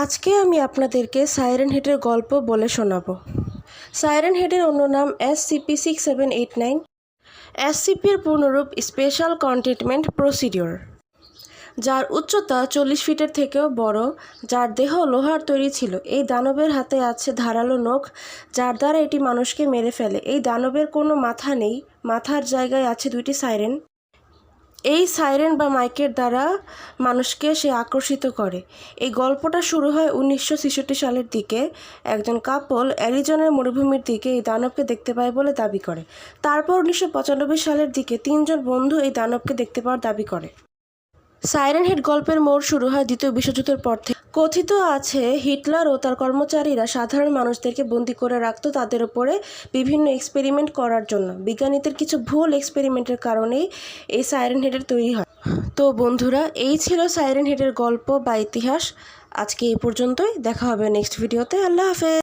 আজকে আমি আপনাদেরকে সাইরেন হেডের গল্প বলে শোনাবো। সাইরেন হেডের অন্য নাম S CP six seven eight nine এসসিপির পূর্ণরূপ স্পেশাল কন্টেনমেন্ট প্রসিডিওর, যার উচ্চতা চল্লিশ ফিটের থেকেও বড়, যার দেহ লোহার তৈরি ছিল। এই দানবের হাতে আছে ধারালো নখ, যার দ্বারা এটি মানুষকে মেরে ফেলে। এই দানবের কোনো মাথা নেই, মাথার জায়গায় আছে দুইটি সাইরেন। এই সাইরেন বা মাইকের দ্বারা মানুষকে সে আকর্ষিত করে। এই গল্পটা শুরু হয় উনিশশো ছেষট্টি সালের দিকে। একজন কাপল অ্যারিজনের মরুভূমির দিকে এই দানবকে দেখতে পায় বলে দাবি করে। তারপর উনিশশো পঁচানব্বই সালের দিকে তিনজন বন্ধু এই দানবকে দেখতে পাওয়ার দাবি করে। সাইরেন হেড গল্পের মোড় শুরু হয় দ্বিতীয় বিশ্বযুদ্ধের পর থেকে। কথিত আছে, হিটলার ও তার কর্মচারীরা সাধারণ মানুষদেরকে বন্দি করে রাখত তাদের উপরে বিভিন্ন এক্সপেরিমেন্ট করার জন্য। বিজ্ঞানীদের কিছু ভুল এক্সপেরিমেন্টের কারণেই এই সাইরেন হেডের তৈরি হয়। তো বন্ধুরা, এই ছিল সাইরেন হেডের গল্প বা ইতিহাস। আজকে এই পর্যন্তই। দেখা হবে নেক্সট ভিডিওতে। আল্লাহ হাফেজ।